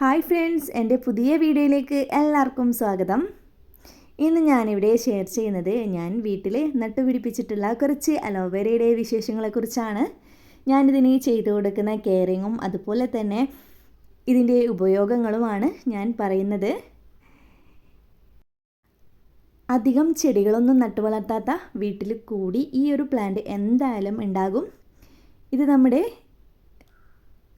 Hi friends എന്റെ പുതിയ വീഡിയോയിലേക്ക് എല്ലാവർക്കും സ്വാഗതം. ഇന്ന് ഞാനിവിടെ ഷെയർ ചെയ്യുന്നത് ഞാൻ വീട്ടിൽ നട്ടുപിടിപ്പിച്ചിട്ടുള്ള കുറച്ച് അലോവേരയുടെ വിശേഷങ്ങളെക്കുറിച്ചാണ്. ഞാനിതിന് ചെയ്തു കൊടുക്കുന്ന കെയറിങ്ങും അതുപോലെ തന്നെ ഇതിന്റെ ഉപയോഗങ്ങളുമാണ് ഞാൻ പറയുന്നത്. അധികം ചെടികളൊന്നും നട്ടു വളർത്താത്ത വീട്ടിൽ കൂടി ഈ ഒരു പ്ലാന്റ് എന്തായാലും ഉണ്ടാകും. ഇത് നമ്മുടെ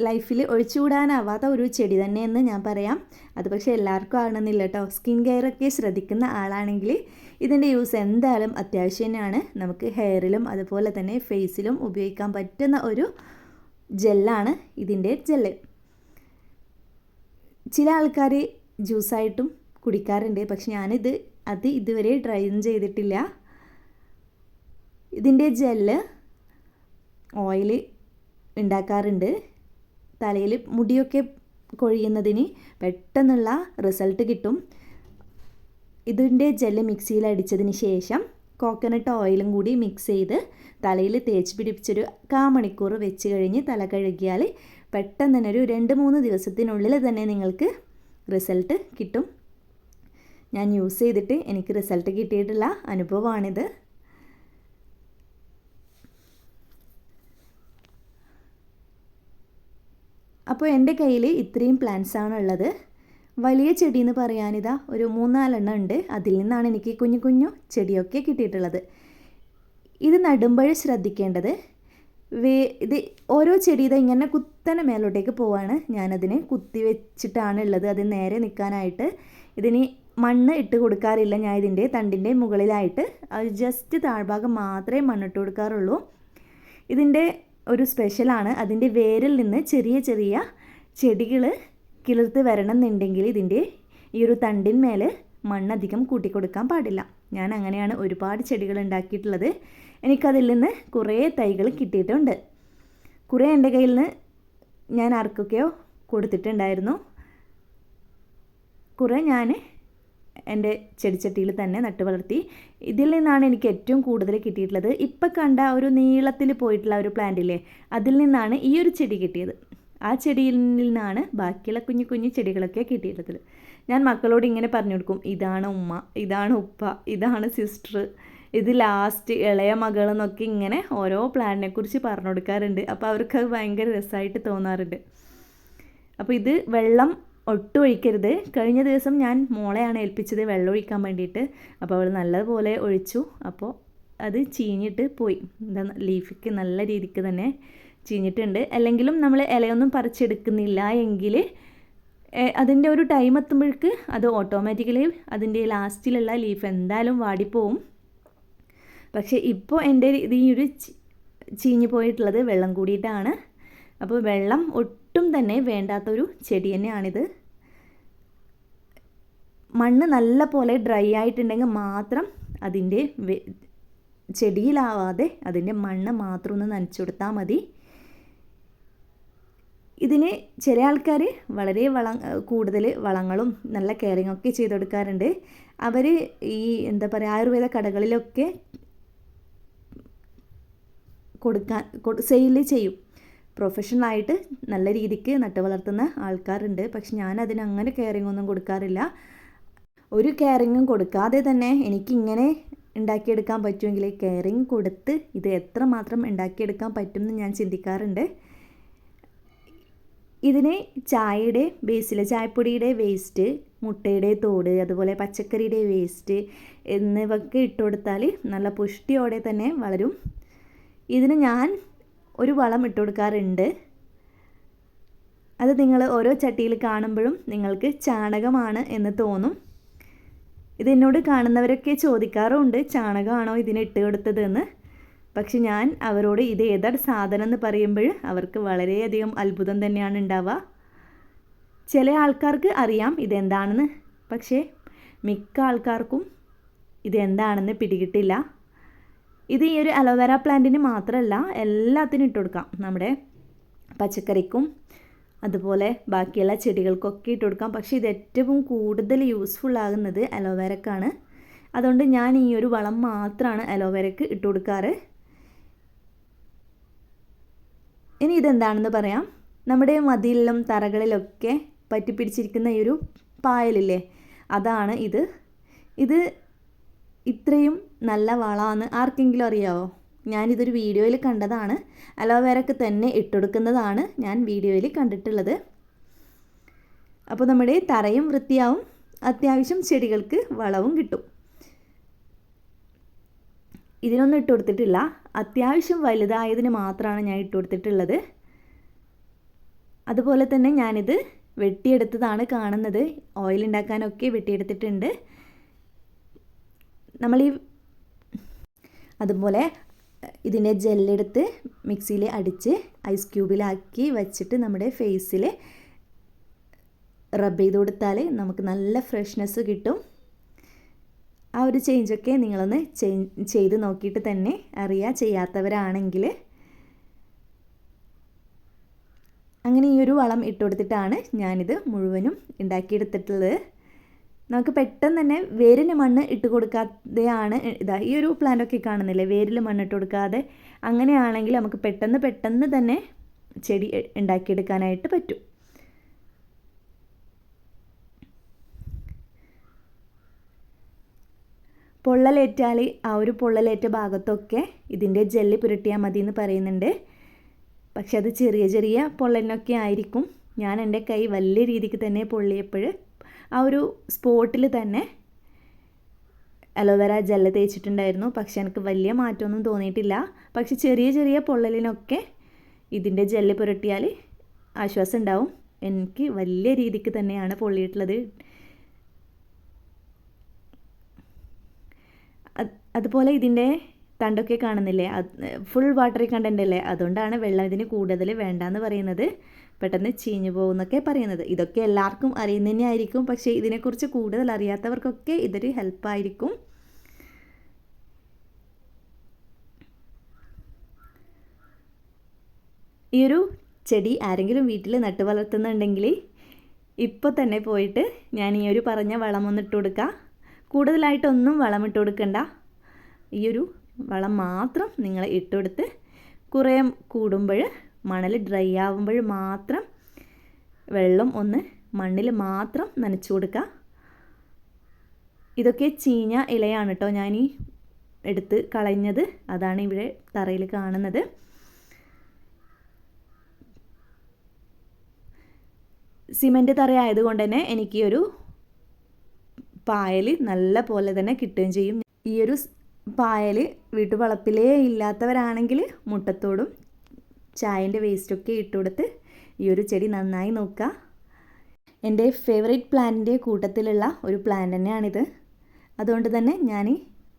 ലൈഫിൽ ഒഴിച്ചുകൂടാനാവാത്ത ഒരു ചെടി തന്നെയെന്ന് ഞാൻ പറയാം. അത് പക്ഷേ എല്ലാവർക്കും ആകണമെന്നില്ല കേട്ടോ സ്കിൻ കെയർ ഒക്കെ ശ്രദ്ധിക്കുന്ന ആളാണെങ്കിൽ ഇതിന്റെ യൂസ് എന്തായാലും അത്യാവശ്യം തന്നെയാണ് നമുക്ക് ഹെയറിലും അതുപോലെ തന്നെ ഫേസിലും ഉപയോഗിക്കാൻ പറ്റുന്ന ഒരു ജെല്ലാണ് ഇതിന്റെ ജെല്ല്. ചില ആൾക്കാർ ജ്യൂസായിട്ടും കുടിക്കാറുണ്ട്. പക്ഷെ ഞാനിത് അത് ഇതുവരെ ട്രൈ ചെയ്തിട്ടില്ല. ഇതിന്റെ ജെല്ല് ഓയിൽ ഉണ്ടാക്കാറുണ്ട്. തലയിൽ മുടിയൊക്കെ കൊഴിയുന്നതിന് പെട്ടെന്നുള്ള റിസൾട്ട് കിട്ടും. ഇതിന്റെ ജെല്ല് മിക്സിയിൽ അടിച്ചതിന് ശേഷം കോക്കനട്ട് ഓയിലും കൂടി മിക്സ് ചെയ്ത് തലയിൽ തേച്ച് പിടിപ്പിച്ചൊരു കാ മണിക്കൂർ വെച്ച് കഴിഞ്ഞ് തല കഴുകിയാൽ പെട്ടെന്ന് തന്നെ ഒരു രണ്ട് മൂന്ന് ദിവസത്തിനുള്ളിൽ തന്നെ നിങ്ങൾക്ക് റിസൾട്ട് കിട്ടും. ഞാൻ യൂസ് ചെയ്തിട്ട് എനിക്ക് റിസൾട്ട് കിട്ടിയിട്ടുള്ള അനുഭവമാണിത്. അപ്പോൾ എന്റെ കയ്യിൽ ഇത്രയും പ്ലാന്റ്സ് ആണ് ഉള്ളത്. വലിയ ചെടി എന്ന് പറയാനിതാ ഒരു മൂന്നാലെണ്ണം ഉണ്ട്. അതിൽ നിന്നാണ് എനിക്ക് കുഞ്ഞു കുഞ്ഞു ചെടിയൊക്കെ കിട്ടിയിട്ടുള്ളത്. ഇത് നടുമ്പോഴേ ശ്രദ്ധിക്കേണ്ടത്. വേ ഇത് ഓരോ ചെടി ഇത് ഇങ്ങനെ കുത്തനെ മേലോട്ടേക്ക് പോവാണ്. ഞാനതിന് കുത്തി വെച്ചിട്ടാണ് ഉള്ളത്. അത് നേരെ നിൽക്കാനായിട്ട് ഇതിന് മണ്ണ് ഇട്ട് കൊടുക്കാറില്ല. ഞാൻ ഇതിന്റെ തണ്ടിന്റെ മുകളിലായിട്ട് ജസ്റ്റ് താഴ്ഭാഗം മാത്രമേ മണ്ണിട്ട് കൊടുക്കാറുള്ളൂ. ഇതിന്റെ ഒരു സ്പെഷ്യലാണ്. അതിന്റെ വേരിൽ നിന്ന് ചെറിയ ചെറിയ ചെടികൾ കിളിർത്ത് വരണം എന്നുണ്ടെങ്കിൽ ഇതിന്റെ ഈ ഒരു തണ്ടിന്മേൽ മണ്ണധികം കൂട്ടിക്കൊടുക്കാൻ പാടില്ല. ഞാൻ അങ്ങനെയാണ് ഒരുപാട് ചെടികൾ ഉണ്ടാക്കിയിട്ടുള്ളത്. എനിക്കതിൽ നിന്ന് കുറേ തൈകൾ കിട്ടിയിട്ടുണ്ട്. കുറേ എന്റെ കയ്യിൽ നിന്ന് ഞാൻ ആർക്കൊക്കെയോ കൊടുത്തിട്ടുണ്ടായിരുന്നു. കുറേ ഞാൻ എന്റെ ചെടിച്ചട്ടിയിൽ തന്നെ നട്ടു വളർത്തി. ഇതിൽ നിന്നാണ് എനിക്ക് ഏറ്റവും കൂടുതൽ കിട്ടിയിട്ടുള്ളത്. ഇപ്പം കണ്ട ഒരു നീളത്തിൽ പോയിട്ടുള്ള ഒരു പ്ലാന്റില്ലേ അതിൽ നിന്നാണ് ഈ ഒരു ചെടി കിട്ടിയത്. ആ ചെടിയിൽ നിന്നാണ് ബാക്കിയുള്ള കുഞ്ഞു കുഞ്ഞു ചെടികളൊക്കെ കിട്ടിയിട്ടുള്ളത്. ഞാൻ മക്കളോട് ഇങ്ങനെ പറഞ്ഞു കൊടുക്കും ഇതാണ് ഉമ്മ ഇതാണ് ഉപ്പ ഇതാണ് സിസ്റ്റർ ഇത് ലാസ്റ്റ് ഇളയ മകളെന്നൊക്കെ ഇങ്ങനെ ഓരോ പ്ലാനിനെ കുറിച്ച് പറഞ്ഞു കൊടുക്കാറുണ്ട്. അപ്പോൾ അവർക്ക് ഭയങ്കര രസമായിട്ട് തോന്നാറുണ്ട്. അപ്പോൾ ഇത് വെള്ളം ഒട്ടും ഒഴിക്കരുത് കഴിഞ്ഞ ദിവസം ഞാൻ മോളെയാണ് ഏൽപ്പിച്ചത് വെള്ളം ഒഴിക്കാൻ വേണ്ടിയിട്ട്. അപ്പോൾ അവൾ നല്ലതുപോലെ ഒഴിച്ചു. അപ്പോൾ അത് ചീഞ്ഞിട്ട് പോയി. എന്താ ലീഫിക്ക് നല്ല രീതിക്ക് തന്നെ ചീഞ്ഞിട്ടുണ്ട്. അല്ലെങ്കിലും നമ്മൾ ഇലയൊന്നും പറിച്ചെടുക്കുന്നില്ല എങ്കിൽ അതിന്റെ ഒരു ടൈം എത്തുമ്പോഴേക്ക് അത് ഓട്ടോമാറ്റിക്കലി അതിന്റെ ലാസ്റ്റിലുള്ള ലീഫ് എന്തായാലും വാടിപ്പോവും. പക്ഷേ ഇപ്പോൾ എന്റെ ഇത് ഒരു ചീഞ്ഞു പോയിട്ടുള്ളത് വെള്ളം കൂടിയിട്ടാണ്. അപ്പോൾ വെള്ളം ഒട്ടും തന്നെ വേണ്ടാത്തൊരു ചെടി തന്നെയാണിത്. മണ്ണ് നല്ല പോലെ ഡ്രൈ ആയിട്ടുണ്ടെങ്കിൽ മാത്രം അതിന്റെ ചെടിയിലാവാതെ അതിന്റെ മണ്ണ് മാത്രം ഒന്ന് നനച്ചു കൊടുത്താൽ മതി. ഇതിന് ചില ആൾക്കാർ വളരെ വളം കൂടുതൽ വളങ്ങളും നല്ല കെയറിങ് ഒക്കെ ചെയ്ത് കൊടുക്കാറുണ്ട്. അവർ ഈ എന്താ പറയുക ആയുർവേദ കടകളിലൊക്കെ കൊടുക്കാൻ സെയിൽ ചെയ്യും. പ്രൊഫഷണലായിട്ട് നല്ല രീതിക്ക് നട്ടു വളർത്തുന്ന ആൾക്കാരുണ്ട്. പക്ഷെ ഞാൻ അതിന് അങ്ങനെ കെയറിങ് ഒന്നും കൊടുക്കാറില്ല. ഒരു കെയറിങ്ങും കൊടുക്കാതെ തന്നെ എനിക്കിങ്ങനെ ഉണ്ടാക്കിയെടുക്കാൻ പറ്റുമെങ്കിൽ കെയറിങ് കൊടുത്ത് ഇത് എത്രമാത്രം ഉണ്ടാക്കിയെടുക്കാൻ പറ്റും എന്ന് ഞാൻ ചിന്തിക്കാറുണ്ട്. ഇതിന് ചായയുടെ ബേസിൽ ചായപ്പൊടിയുടെ വേസ്റ്റ് മുട്ടയുടെ തോട് അതുപോലെ പച്ചക്കറിയുടെ വേസ്റ്റ് എന്നിവയൊക്കെ ഇട്ടുകൊടുത്താൽ നല്ല പുഷ്ടിയോടെ തന്നെ വളരും. ഇതിന് ഞാൻ ഒരു വളം ഇട്ട് കൊടുക്കാറുണ്ട്. അത് നിങ്ങൾ ഓരോ ചട്ടിയിൽ കാണുമ്പോഴും നിങ്ങൾക്ക് ചാണകമാണ് എന്ന് തോന്നും. ഇതെന്നോട് കാണുന്നവരൊക്കെ ചോദിക്കാറുണ്ട് ചാണകമാണോ ഇതിന് ഇട്ട് കൊടുത്തതെന്ന്? പക്ഷെ ഞാൻ അവരോട് ഇത് ഏതാണ് സാധനം എന്ന് പറയുമ്പോൾ അവർക്ക് വളരെയധികം അത്ഭുതം തന്നെയാണ് ഉണ്ടാവുക. ചില ആൾക്കാർക്ക് അറിയാം ഇതെന്താണെന്ന് പക്ഷേ മിക്ക ആൾക്കാർക്കും ഇതെന്താണെന്ന് പിടികിട്ടില്ല. ഇത് ഈ ഒരു അലോവേര പ്ലാന്റിന് മാത്രമല്ല എല്ലാത്തിനും ഇട്ട് കൊടുക്കാം. നമ്മുടെ പച്ചക്കറിക്കും അതുപോലെ ബാക്കിയുള്ള ചെടികൾക്കൊക്കെ ഇട്ട് കൊടുക്കാം. പക്ഷേ ഇത് ഏറ്റവും കൂടുതൽ യൂസ്ഫുൾ ആകുന്നത് അലോവേരക്കാണ്. അതുകൊണ്ട് ഞാൻ ഈ ഒരു വളം മാത്രമാണ് അലോവേരക്ക് ഇട്ട് കൊടുക്കാറ്. ഇനി ഇതെന്താണെന്ന് പറയാം. നമ്മുടെ മതിലിലും തറകളിലൊക്കെ പറ്റിപ്പിടിച്ചിരിക്കുന്ന ഈ ഒരു പായലില്ലേ? അതാണ് ഇത്. ഇത് ഇത്രയും നല്ല വളമാണ് ആർക്കെങ്കിലും അറിയാവോ? ഞാനിതൊരു വീഡിയോയിൽ കണ്ടതാണ്. അലോവേരക്ക് തന്നെ ഇട്ടുകൊടുക്കുന്നതാണ് ഞാൻ വീഡിയോയിൽ കണ്ടിട്ടുള്ളത്. അപ്പോൾ നമ്മുടെ തറയും വൃത്തിയാവും. അത്യാവശ്യം ചെടികൾക്ക് വളവും കിട്ടും. ഇതിനൊന്നും ഇട്ട് കൊടുത്തിട്ടില്ല അത്യാവശ്യം വലുതായതിന് മാത്രമാണ് ഞാൻ ഇട്ട് കൊടുത്തിട്ടുള്ളത് അതുപോലെ തന്നെ ഞാനിത് വെട്ടിയെടുത്തതാണ് കാണുന്നത്. ഓയിൽ ഉണ്ടാക്കാനൊക്കെ വെട്ടിയെടുത്തിട്ടുണ്ട്. നമ്മൾ ഈ അതുപോലെ ഇതിന്റെ ജെല്ലെടുത്ത് മിക്സിയിൽ അടിച്ച് ഐസ് ക്യൂബിലാക്കി വെച്ചിട്ട് നമ്മുടെ ഫേസിൽ റബ്ബ് ചെയ്ത് കൊടുത്താൽ നമുക്ക് നല്ല ഫ്രഷ്നെസ് കിട്ടും. ആ ഒരു ചേഞ്ചൊക്കെ നിങ്ങളൊന്ന് ചെയ്ത് നോക്കിയിട്ട് തന്നെ അറിയുക ചെയ്യാത്തവരാണെങ്കിൽ അങ്ങനെ ഈ ഒരു വളം ഇട്ട് കൊടുത്തിട്ടാണ് ഞാനിത് മുഴുവനും ഉണ്ടാക്കിയെടുത്തിട്ടുള്ളത്. നമുക്ക് പെട്ടെന്ന് തന്നെ വേരിൽ മണ്ണ് ഇട്ട് കൊടുക്കാതെയാണ് ഇതാ ഈ ഒരു പ്ലാന്റൊക്കെ കാണുന്നില്ലേ? വേരിൽ മണ്ണ് ഇട്ട് കൊടുക്കാതെ അങ്ങനെയാണെങ്കിൽ നമുക്ക് പെട്ടെന്ന് പെട്ടെന്ന് തന്നെ ചെടി ഉണ്ടാക്കിയെടുക്കാനായിട്ട് പറ്റും. പൊള്ളലേറ്റാൽ ആ ഒരു പൊള്ളലേറ്റ ഭാഗത്തൊക്കെ ഇതിന്റെ ജെല്ലി പുരട്ടിയാൽ മതി എന്ന് പറയുന്നുണ്ട്. പക്ഷെ അത് ചെറിയ ചെറിയ പൊള്ളലിനൊക്കെ ആയിരിക്കും. ഞാൻ എന്റെ കൈ വലിയ രീതിക്ക് തന്നെ പൊള്ളിയപ്പോൾ ആ ഒരു സ്പോട്ടിൽ തന്നെ അലോവേര ജെല്ല് തേച്ചിട്ടുണ്ടായിരുന്നു. പക്ഷെ എനിക്ക് വലിയ മാറ്റമൊന്നും തോന്നിയിട്ടില്ല. പക്ഷെ ചെറിയ ചെറിയ പൊള്ളലിനൊക്കെ ഇതിന്റെ ജെല്ല് പുരട്ടിയാൽ ആശ്വാസം ഉണ്ടാവും. എനിക്ക് വലിയ രീതിക്ക് തന്നെയാണ് പൊള്ളിയിട്ടുള്ളത്. അതുപോലെ ഇതിന്റെ തണ്ടൊക്കെ കാണുന്നില്ലേ? ഫുൾ വാട്ടറി കണ്ടന്റ് അല്ലേ? അതുകൊണ്ടാണ് വെള്ളം ഇതിന് കൂടുതൽ വേണ്ടെന്ന് പറയുന്നത്. പെട്ടെന്ന് ചീഞ്ഞു പോകുന്നൊക്കെ പറയുന്നത്. ഇതൊക്കെ എല്ലാവർക്കും അറിയുന്ന ആയിരിക്കും പക്ഷേ ഇതിനെക്കുറിച്ച് കൂടുതൽ അറിയാത്തവർക്കൊക്കെ ഇതൊരു ഹെൽപ്പായിരിക്കും. ഈ ഒരു ചെടി ആരെങ്കിലും വീട്ടിൽ നട്ടു വളർത്തുന്നുണ്ടെങ്കിൽ ഇപ്പോൾ തന്നെ പോയിട്ട് ഞാൻ ഈ ഒരു പറഞ്ഞ വളമൊന്നിട്ട് കൊടുക്കുക കൂടുതലായിട്ടൊന്നും വളമിട്ട് കൊടുക്കണ്ട. ഈ ഒരു വളം മാത്രം നിങ്ങൾ ഇട്ടുകൊടുത്ത് കുറേ കൂടുമ്പോൾ മണൽ ഡ്രൈ ആവുമ്പോൾ മാത്രം വെള്ളം ഒന്ന് മണ്ണിൽ മാത്രം നനച്ചു കൊടുക്കുക. ഇതൊക്കെ ചീഞ്ഞ ഇലയാണ് കേട്ടോ ഞാൻ ഈ എടുത്ത് കളഞ്ഞത്. അതാണ് ഇവിടെ തറയിൽ കാണുന്നത്. സിമന്റ് തറ ആയതുകൊണ്ട് തന്നെ എനിക്ക് ഒരു പായൽ നല്ല പോലെ തന്നെ കിട്ടുകയും ചെയ്യും. ഈ ഒരു പായൽ വീട്ടുവളപ്പിലേ ഇല്ലാത്തവരാണെങ്കിൽ മുട്ടത്തോടും ചായന്റെ വേസ്റ്റൊക്കെ ഇട്ട് കൊടുത്ത് ഈ ഒരു ചെടി നന്നായി നോക്കുക. എന്റെ ഫേവറേറ്റ് പ്ലാന്റിന്റെ കൂട്ടത്തിലുള്ള ഒരു പ്ലാന്റ് തന്നെയാണിത്. അതുകൊണ്ട് തന്നെ ഞാൻ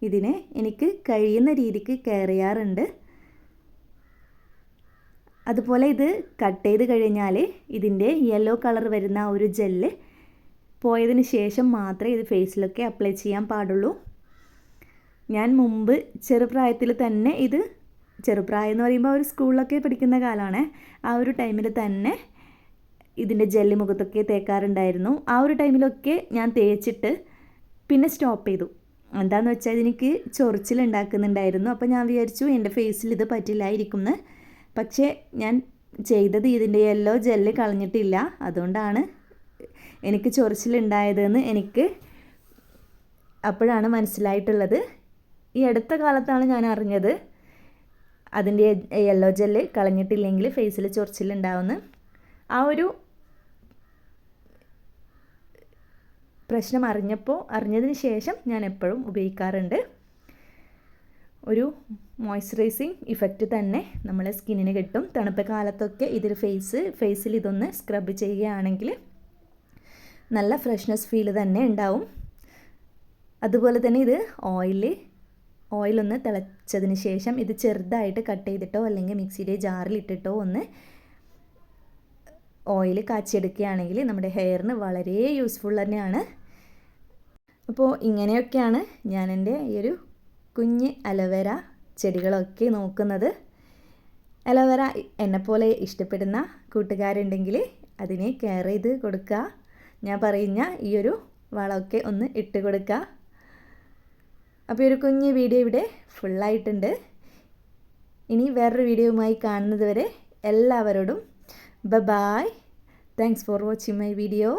ഇതിനെ എനിക്ക് കഴിയുന്ന രീതിക്ക് കെയർ ചെയ്യാറുണ്ട്. അതുപോലെ ഇത് കട്ട് ചെയ്ത് കഴിഞ്ഞാൽ ഇതിന്റെ യെല്ലോ കളർ വരുന്ന ഒരു ജെല്ല് പോയതിന് ശേഷം മാത്രമേ ഇത് ഫേസിലൊക്കെ അപ്ലൈ ചെയ്യാൻ പാടുള്ളൂ. ഞാൻ മുമ്പ് ചെറുപ്രായത്തിൽ തന്നെ ഇത് ചെറുപ്രായം എന്ന് പറയുമ്പോൾ ഒരു സ്കൂളിലൊക്കെ പഠിക്കുന്ന കാലമാണ്. ആ ഒരു ടൈമിൽ തന്നെ ഇതിന്റെ ജെല്ലി മുഖത്തൊക്കെ തേക്കാറുണ്ടായിരുന്നു. ആ ഒരു ടൈമിലൊക്കെ ഞാൻ തേച്ചിട്ട് പിന്നെ സ്റ്റോപ്പ് ചെയ്തു. എന്താണെന്ന് വെച്ചാൽ എനിക്ക് ചൊറിച്ചിലുണ്ടാക്കുന്നുണ്ടായിരുന്നു അപ്പോൾ ഞാൻ വിചാരിച്ചു എന്റെ ഫേസിൽ ഇത് പറ്റില്ലായിരിക്കും എന്ന് പക്ഷേ ഞാൻ ചെയ്തത് ഇതിന്റെ യെല്ലോ ജെല്ല് കളഞ്ഞിട്ടില്ല. അതുകൊണ്ടാണ് എനിക്ക് ചൊറിച്ചിലുണ്ടായതെന്ന് എനിക്ക് അപ്പോഴാണ് മനസ്സിലായിട്ടുള്ളത്. ഈ അടുത്ത കാലത്താണ് ഞാൻ അറിഞ്ഞത്. അതിന്റെ യെല്ലോ ജെല്ല് കളഞ്ഞിട്ടില്ലെങ്കിൽ ഫേസിൽ ചൊറിച്ചിലുണ്ടാവുന്ന ആ ഒരു പ്രശ്നം അറിഞ്ഞപ്പോൾ അറിഞ്ഞതിന് ശേഷം ഞാൻ എപ്പോഴും ഉപയോഗിക്കാറുണ്ട്. ഒരു മോയ്സ്ചറൈസിങ് ഇഫക്റ്റ് തന്നെ നമ്മളെ സ്കിന്നിന് കിട്ടും. തണുപ്പ് കാലത്തൊക്കെ ഇതിൽ ഫേസ് ഫേസിൽ ഇതൊന്ന് സ്ക്രബ് ചെയ്യുകയാണെങ്കിൽ നല്ല ഫ്രഷ്നെസ് ഫീൽ തന്നെ ഉണ്ടാവും. അതുപോലെ തന്നെ ഇത് ഓയിൽ ഓയിലൊന്ന് തിളച്ചതിന് ശേഷം ഇത് ചെറുതായിട്ട് കട്ട് ചെയ്തിട്ടോ അല്ലെങ്കിൽ മിക്സിയുടെ ജാറിലിട്ടിട്ടോ ഒന്ന് ഓയിൽ കാച്ചിയെടുക്കുകയാണെങ്കിൽ നമ്മുടെ ഹെയറിന് വളരെ യൂസ്ഫുൾ തന്നെയാണ്. അപ്പോൾ ഇങ്ങനെയൊക്കെയാണ് ഞാൻ എന്റെ ഈ ഒരു കുഞ്ഞ് അലോവേര ചെടികളൊക്കെ നോക്കുന്നത്. അലോവേര എന്നെപ്പോലെ ഇഷ്ടപ്പെടുന്ന കൂട്ടുകാരുണ്ടെങ്കിൽ അതിനെ കെയർ ചെയ്ത് കൊടുക്കുക. ഞാൻ പറയുന്ന ഈ ഒരു വളമൊക്കെ ഒന്ന് ഇട്ട് കൊടുക്കുക. അപ്പോൾ ഒരു കുഞ്ഞ് വീഡിയോ ഇവിടെ ഫുള്ളായിട്ടുണ്ട് ഇനി വേറൊരു വീഡിയോയുമായി കാണുന്നത് വരെ എല്ലാവരോടും ബ bye thanks for watching my video